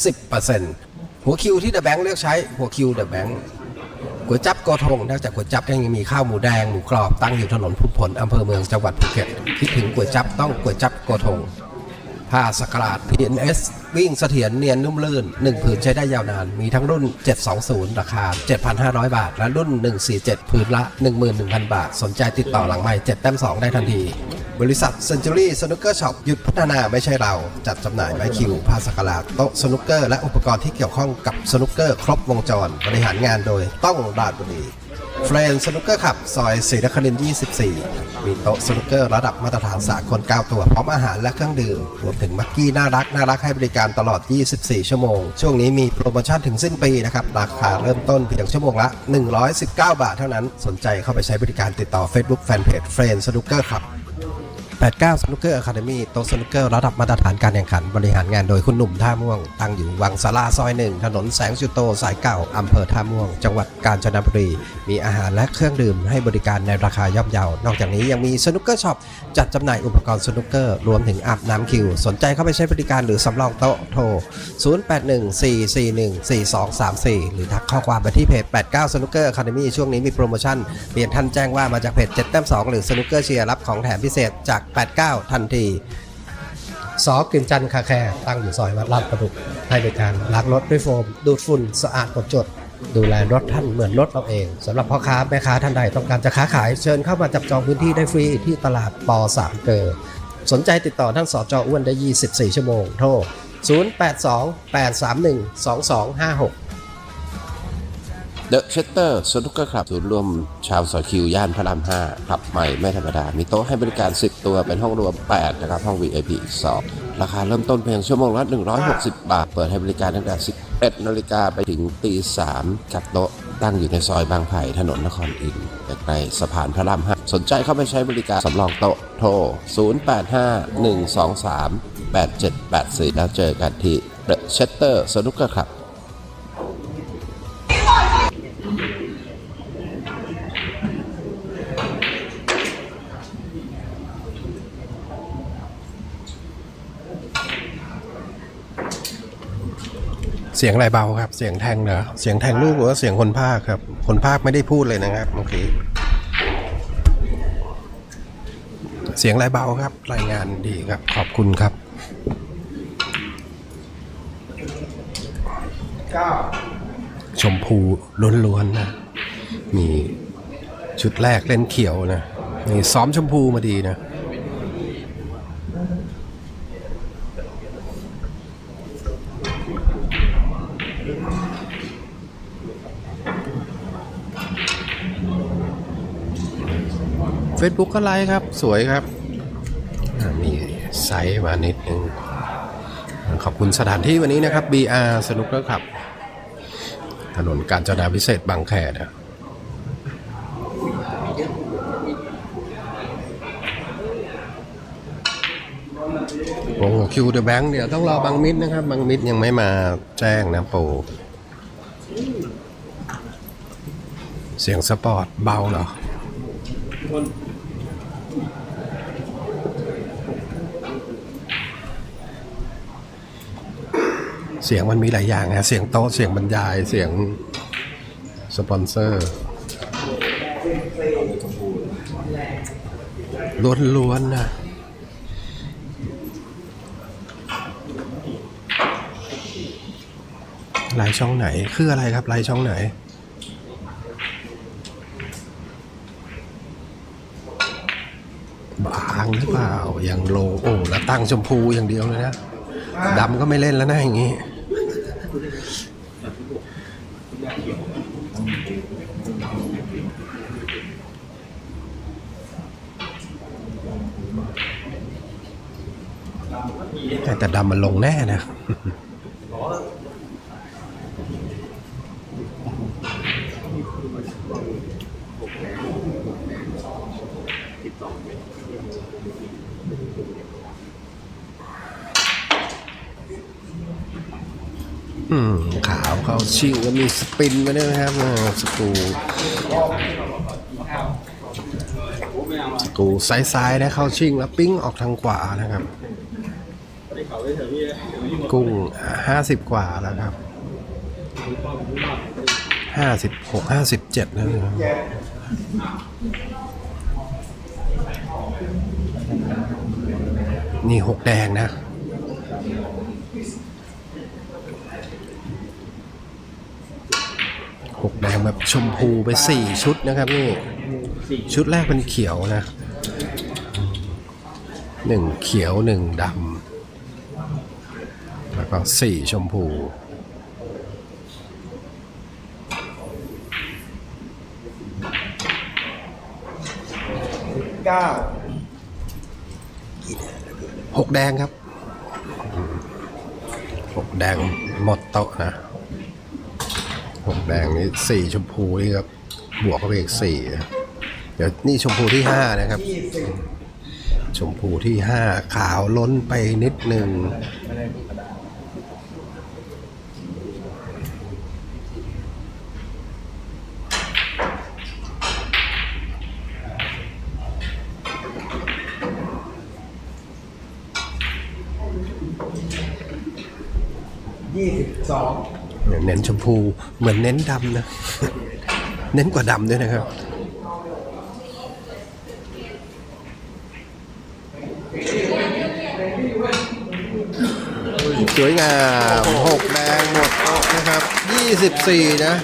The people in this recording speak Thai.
10%หัวคิวที่เดอะแบงค์เลือกใช้หัวคิวเดอะแบงค์ก๋วยจับโกทงนอกจากก๋วยจับยังมีข้าวหมูแดงหมูกรอบตั้งอยู่ถนนพุทธผลอำเภอเมืองจังหวัดภูเก็ตคิดถึงก๋วยจับต้องก๋วยจับโกทงผ้าสกราด PNS วิ่งเสถียรเนียนนุ่มลื่น 1 ผืนใช้ได้ยาวนาน มีทั้งรุ่น 720 ราคา 7,500 บาท และรุ่น 147 ผืนละ 11,000 บาท สนใจติดต่อหลังใหม่7แต้ม2 ได้ทันที บริษัท Century Snooker Shop หยุดพัฒนาไม่ใช่เรา จัดจำหน่ายไม้คิวผ้าสกราโต๊ะสนุกเกอร์และอุปกรณ์ที่เกี่ยวข้องกับสนุกเกอร์ครบวงจร บริหารงานโดยต้องราดบุรีเฟรนสนุกเกอร์ขับ ซอยศรีนครินทร์24 มีโต๊ะสนุกเกอร์ระดับมาตรฐานสากล9ตัว พร้อมอาหารและเครื่องดื่ม รวมถึงมักกี้น่ารัก น่ารักให้บริการตลอด 24 ชั่วโมง ช่วงนี้มีโปรโมชั่นถึงสิ้นปีนะครับ ราคาเริ่มต้นเพียงชั่วโมงละ 119 บาทเท่านั้น สนใจเข้าไปใช้บริการติดต่อ Facebook Fanpage เฟรนสนุกเกอร์ขับ 89สนุกเกอร์อะคาเดมี่โต๊ะสนุกเกอร์ระดับมาตรฐานการแข่งขัน บริหารงานโดยคุณหนุ่มท่าม่วง ตั้งอยู่วังสาราซอยหนึ่งถนนแสงจุโต สายเก่า อำเภอท่าม่วง จังหวัดกาญจนบุรี มีอาหารและเครื่องดื่มให้บริการในราคาย่อมเยา นอกจากนี้ยังมีสนุกเกอร์ช็อปจัดจำหน่ายอุปกรณ์สนุกเกอร์รวมถึงอาบน้ำคิว สนใจเข้าไปใช้บริการหรือสำรองโต๊ะโทร 0814414234 หรือทักข้อความไปที่เพจ 89สนุกเกอร์อะคาเดมี่ช่วงนี้มีโปรโมชั่นเปลี่ยนท่านแจ้งว่ามาจากเพจ7แต้ม2หรือสนุกเกอร์เชียร์รับของแถมพิเศษจาก89 ทันทีซอกลินจันคาแคร์ตั้งอยู่ซอยวัดลาดประดุกให้บริการล้างรถด้วยโฟม ดูดฝุ่นสะอาดหมดจด ดูแลรถท่านเหมือนรถเราเองสำหรับพ่อค้าแม่ค้าท่านใดต้องการจะค้าขายเชิญเข้ามาจับจองพื้นที่ได้ฟรีที่ตลาดปอ3เกอสนใจติดต่อท่านสอจอ้วนได้ 24 ชั่วโมงโทร 0828312256 เดอะเชสเตอร์สนุกเกอร์คลับศูนย์รวมชาวสอยคิว ย่านพระราม5คลับใหม่ไม่ธรรมดา มีโต๊ะให้บริการ 10 ตัวเป็นห้องรวม 8 นะครับ ห้อง VIP อีก 2 ราคาเริ่มต้นเพียงชั่วโมงละ 160 บาท เปิดให้บริการตั้งแต่ 11นาฬิกาไปถึงตี3กับโต๊ะตั้งอยู่ในซอยบางไผ่ถนนนครอินทร์ใกล้สะพานพระราม5สนใจเข้าไปใช้บริการสำรองโต๊ะโทร 0851238784 แล้วเจอกันที่เดอะเชสเตอร์สนุกเกอร์คลับ สียงอะไรเบาครับ เสียงแทงเหรอเสียงแทงลูกหรือว่าเสียงคนภาคครับ คนภาคไม่ได้พูดเลยนะครับเมื่อกี้เสียงไรเบาครับ รายงานดีครับ ขอบคุณครับชมพูล้วนๆนะ มีชุดแรกเล่นเขียวนะนี่ซ้อมชมพูมาดีนะ Facebook ก็ไลค์ครับ สวยครับมีไซส์มานิดนึง ขอบคุณสถานที่วันนี้นะครับ BR สนุกเกอร์ขับ ถนนกาญจนาพิเศษบางแคนะโอ้คิวเดอะแบงค์เดี๋ยวต้องรอบางมิดนะครับ บางมิดยังไม่มาแจ้งนะโปรเสียงสปอร์ตเบาเหรอ เสียงมันมีหลายอย่างนะเสียงโต๊ะเสียงบรรยายเสียงสปอนเซอร์ล้วนๆนะไลายช่องไหนคืออะไรครับไลายช่องไหน บางหรือเปล่าอย่างโลโอ้แล้วตั้งชมพูอย่างเดียวเลยนะดำก็ไม่เล่นแล้วนะอย่างนี้ แต่ดำมันลงแน่นะ ขาวเขาชิงแล้วมีสปินมาด้วยนะครับสกูสกูซ้ายๆนะเข้าชิงแล้วปิ้งออกทางขวานะครับ กุ้งห้าสิบกว่าแล้วครับห้าสิบหกห้าสิบเจ็ดนะนี่หกแดงนะ หก แดงแบบชมพูไปสี่ชุดนะครับนี่ชุดแรกเป็นเขียวนะหนึ่งเขียวหนึ่งดำแล้วก็สี่ชมพูเก้าหกแดงครับหกแดงหมดโต๊ะนะ หกแดงนี่สี่ชมพูนี่ครับ บวกเข้าไปอีกสี่เดี๋ยวนี่ชมพูที่ห้านะครับ ชมพูที่ห้าขาวล้นไปนิดหนึ่งยี่สิบสอง เน้นชมพูเหมือนเน้นดำนะ เน้นกว่าดำด้วยนะครับสวยงามหกแดงหมดโต๊ะนะครับ 24 นะ